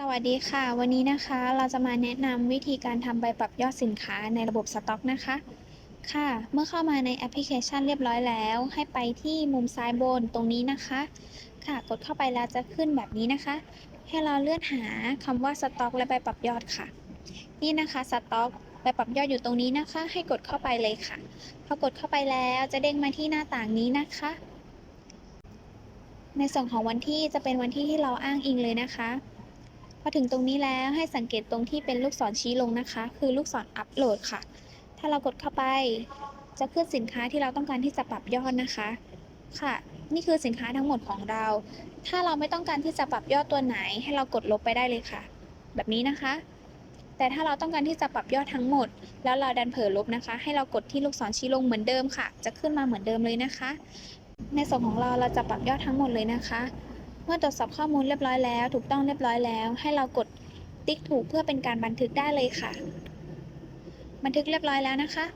สวัสดีค่ะ วันนี้นะคะเราจะมาแนะนำวิธีการทำใบปรับยอดสินค้าในระบบสต็อกนะคะ ค่ะ เมื่อเข้ามาในแอปพลิเคชันเรียบร้อยแล้ว ให้ไปที่มุมซ้ายบนตรงนี้นะคะ ค่ะ กดเข้าไปแล้วจะขึ้นแบบนี้นะคะ ให้เราเลื่อนหาคำว่าสต็อก และใบปรับยอดค่ะ นี่นะคะสต็อกใบปรับยอดอยู่ตรงนี้นะคะ ให้กดเข้าไปเลยค่ะ พอกดเข้าไปแล้วจะเด้งมาที่หน้าต่างนี้นะคะ ในส่วนของวันที่จะเป็นวันที่ที่เราอ้างอิงเลยนะคะ พอถึงตรงนี้แล้วให้สังเกตตรงที่เป็นลูกศรชี้ลงนะคะ คือลูกศรอัปโหลดค่ะ ถ้าเรากดเข้าไป จะขึ้นสินค้าที่เราต้องการที่จะปรับยอดนะคะ ค่ะ นี่คือสินค้าทั้งหมดของเรา ถ้าเราไม่ต้องการที่จะปรับยอดตัวไหน ให้เรากดลบไปได้เลยค่ะ แบบนี้นะคะ แต่ถ้าเราต้องการที่จะปรับยอดทั้งหมด แล้วเราดันเผลอลบนะคะ ให้เรากดที่ลูกศรชี้ลงเหมือนเดิมค่ะ จะขึ้นมาเหมือนเดิมเลยนะคะ ในส่วนของเราเราจะปรับยอดทั้งหมดเลยนะคะ เมื่อตรวจสอบข้อมูลเรียบร้อยแล้ว ถูกต้องเรียบร้อยแล้ว ให้เรากดติ๊กถูกเพื่อเป็นการบันทึกได้เลยค่ะ บันทึกเรียบร้อยแล้วนะคะ